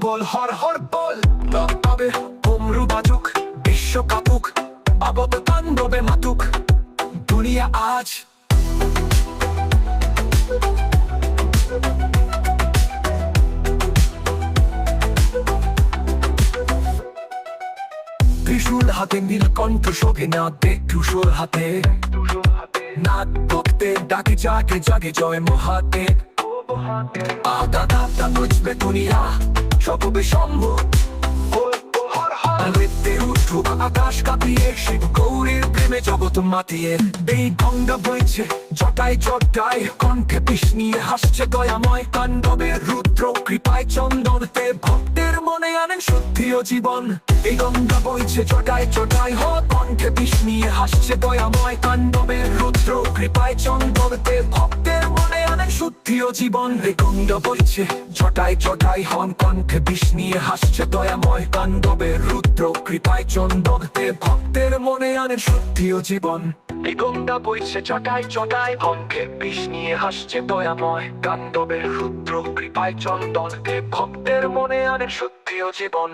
বল হর হর বল। তবে অমরু বাজুক, বিশ্ব কাপুক আবত তাণ্ডবে মাতুক। দুনিয়া আজ। ত্রিশূল হাতে নীলকণ্ঠ শোভে না দেখ ধূসর হাতে। নাক ভক্তে ডাকে, জাগে জাগে, জয় আদা দাদা দুনিয়া। সববে সম্ভব। নৃত্যের উঠুক আকাশ কাঁপিয়ে শিব গৌরীর প্রেমে জগৎ মাতিয়ে। এই গঙ্গা বইছে জটাই জটাই কণ্ঠে বিষ নিয়ে হাসছে দয়াময় কাণ্ডবে রুদ্র কৃপায় চন্দনতে ভক্তের মনে আনেন শুদ্ধি ও জীবন। এই গঙ্গা বইছে জটাই জটাই হ, কণ্ঠে বিষ নিয়ে হাসছে দয়াময় কাণ্ডবে রুদ্র কৃপায় চন্দনতে ভক্তের শুদ্ধি ও জীবন এই বইছে জটাই জটাই হন কণ্ঠে বিষ নিয়ে হাসছে দয়াময় কাণ্ডবে রুদ্র কৃপায় চন্দনতে ভক্তের মনে আনে শুদ্ধি ও জীবন। এই বইছে চটাই চটাই ভঙ্গে বিষ নিয়ে হাসছে দয়াময় কাণ্ডবে রুদ্র কৃপায় চন্দনতে ভক্তের মনে আনে শুদ্ধি ও জীবন।